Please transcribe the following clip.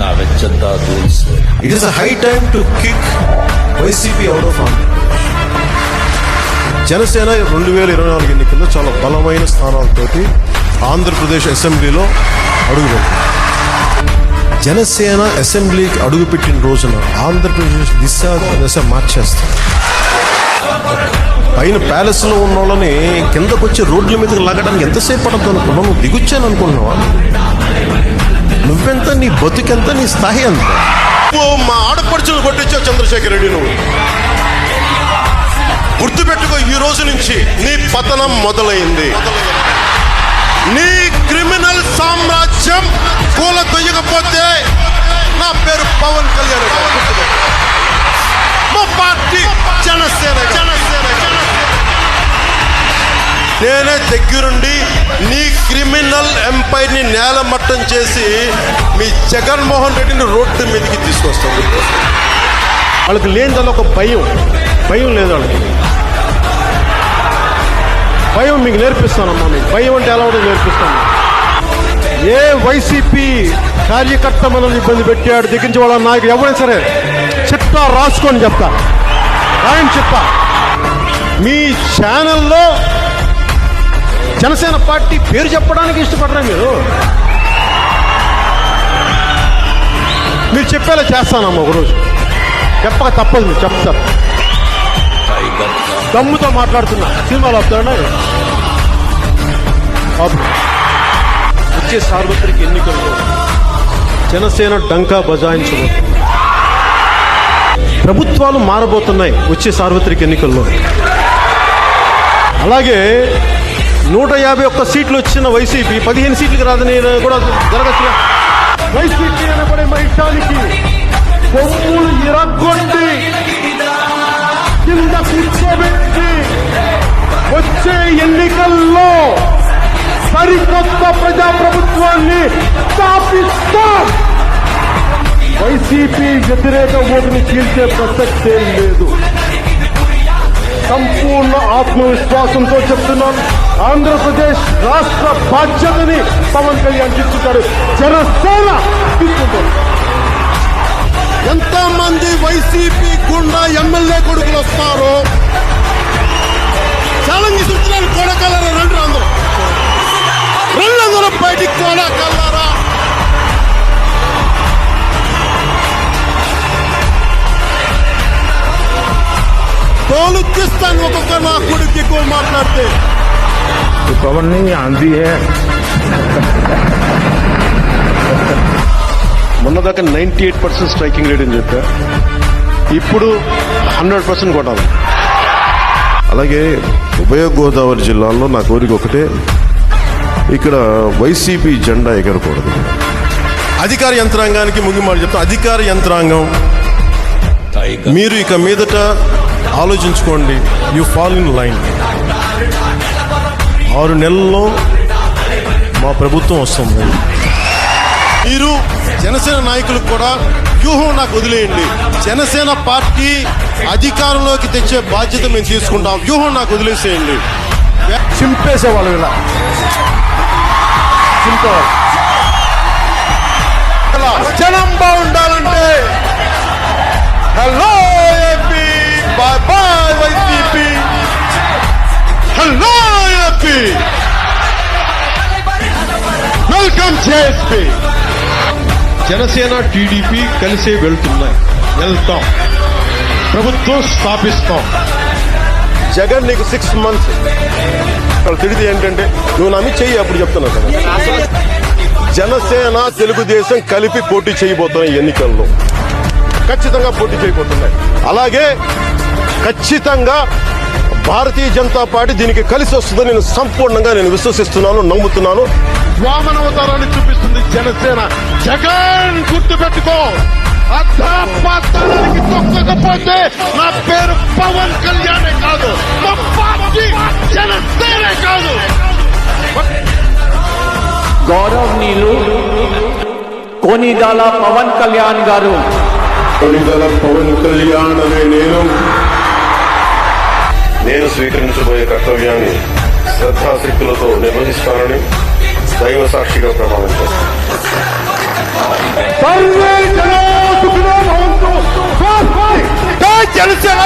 నా వెచ్చంతా it is high time to kick YCP out of Janasena రెండు వేల ఇరవై నాలుగు ఎన్నికల్లో చాలా బలమైన స్థానాలతోటి ఆంధ్రప్రదేశ్ అసెంబ్లీలో అడుగుపెట్టింది. జనసేన అసెంబ్లీకి అడుగుపెట్టిన రోజున ఆంధ్రప్రదేశ్ దిశ దశ మార్చేస్తారు పైన ప్యాలెస్లో ఉన్న వాళ్ళని కిందకు వచ్చి రోడ్ల మీదకి లాగడానికి ఎంతసేపు పడుతుంది నువ్వు దిగుచ్చాను అనుకుంటున్నావా నువ్వెంత నీ బతుకెంత నీ స్థాయి ఎంత? ఓ మా ఆడపడుచులు కొట్టించావు చంద్రశేఖర్ రెడ్డి నువ్వు. గుర్తుపెట్టుకో ఈ రోజు నుంచి నీ పతనం మొదలైంది. నీ క్రిమినల్ సామ్రాజ్యం కూల తొయ్యకపోతే నా పేరు పవన్ కళ్యాణ్ మా పార్టీ జనసేన జనసేన. నేనే దగ్గరుండి నీ క్రిమినల్ ఎంపైర్ని నేలమట్టం చేసి మీ జగన్మోహన్ రెడ్డిని రోడ్డు మీదకి తీసుకొస్తాను వాళ్ళకి లేనిదన్న ఒక భయం. భయం లేదు వాళ్ళకి. భయం మీకు నేర్పిస్తానమ్మా మీకు. భయం అంటే ఎలా ఉంటుందో నేర్పిస్తాను. ఏ వైసీపీ కార్యకర్త మనల్ని ఇబ్బంది పెట్టాడు దిగించి వాళ్ళ నాకు ఎవరైనా సరే చిట్టా రాసుకొని చెప్తా. రాయని చెప్తా. మీ ఛానల్లో జనసేన పార్టీ పేరు చెప్పడానికి ఇష్టపడరా మీరు? మీరు చెప్పేలా చేస్తానమ్మా ఒకరోజు. చెప్పక తప్పదు మీరు చెప్తారు దమ్ముతో మాట్లాడుతున్నా. సినిమాలు వస్తాడా? వచ్చే సార్వత్రిక ఎన్నికల్లో జనసేన డంకా బజాయించబోతుంది ప్రభుత్వాలు మారబోతున్నాయి వచ్చే సార్వత్రిక ఎన్నికల్లో. అలాగే నూట యాభై ఒక్క సీట్లు వచ్చిన వైసీపీ పదిహేను సీట్లకు రాదని కూడా జరగచ్చు వైసీపీ అనబడే మైటానికి కొమ్ములు ఇరగొట్టి కింద కూర్చోబెట్టి వచ్చే ఎన్నికల్లో సరికొత్త ప్రజాప్రభుత్వాన్ని స్థాపిస్తాం. వైసీపీ వ్యతిరేక ఓటుని చీల్చే ప్రసక్తే లేదు. సంపూర్ణ ఆత్మవిశ్వాసంతో చెప్తున్నాను. ఆంధ్రప్రదేశ్ రాష్ట్ర బాధ్యతని పవన్ కళ్యాణ్ తీసుకుంటాడు. జనసేన తీసుకుంటాడు తీసుకుంటారు ఎంతమంది వైసీపీ గుండా ఎమ్మెల్యే కొడుకులు వస్తారు? ఛాలెంజ్ ఇస్తున్నాను కొడకల్లరా రెండు అందరూ రెండు అందరూ బయటికి కొడకల్లరా తోలుకిస్తాను ఒక్కొక్కరు మా కొడుకు ఎక్కువ మాట్లాడితే. पवन नहीं आंधी है మొన్నదాకా ninety eight percent striking rate అని చెప్పా ఇప్పుడు హండ్రెడ్ పర్సెంట్ కొట్టాలి అలాగే ఉభయ గోదావరి జిల్లాల్లో నా కోరిక ఒకటే ఇక్కడ వైసీపీ జెండా ఎగరకూడదు అధికార యంత్రాంగానికి ముగిమాట చెప్తా అధికార యంత్రాంగం టైగర్ మీరు ఇక మీదట ఆలోచించుకోండి యు ఫాల్ ఇన్ లైన్ ఆరు నెలల్లో మా ప్రభుత్వం వస్తుంది. మీరు జనసేన నాయకులకు కూడా వ్యూహం నాకు వదిలేయండి. జనసేన పార్టీ అధికారంలోకి తెచ్చే బాధ్యత మేము తీసుకుంటాం. వ్యూహం నాకు వదిలేసేయండి. చింపేసేవాళ్ళు ఇలా. చింపేవాళ్ళు. ఇలా జనం బాగుండాలంటే హలో జేఎస్పీ జనసేన టీడీపీ కలిసే వెళ్తున్నాయి. వెళ్తాం. ప్రభుత్వం స్థాపిస్తాం. జగన్ నీకు సిక్స్ మంత్స్ వాళ్ళు తిడితే ఏంటంటే నువ్వు నమ్మి చెయ్యి అప్పుడు చెప్తున్నా కదా. జనసేన తెలుగుదేశం కలిపి పోటీ చేయబోతున్నాయి ఎన్నికల్లో. ఖచ్చితంగా పోటీ చేయబోతున్నాయి. అలాగే ఖచ్చితంగా భారతీయ జనతా పార్టీ దీనికి కలిసి వస్తుందని నేను సంపూర్ణంగా నేను విశ్వసిస్తున్నాను నమ్ముతున్నాను. వామనవతారాన్ని చూపిస్తుంది జనసేన. జగన్ గుర్తు పెట్టుకో. తొక్కకపోతే నా పేరు పవన్ కళ్యాణే కాదు. మా పార్టీ జనసేనే కాదు. గౌరవనీయులు కోనిదాల పవన్ కళ్యాణ్ గారు. కొనిదల పవన్ కళ్యాణ్ అనే నేను నేను స్వీకరించబోయే కర్తవ్యాన్ని శ్రద్ధాశక్తులతో నిర్వహిస్తానని దైవ సాక్షిగా ప్రమాణం చేస్తాను. జనసేన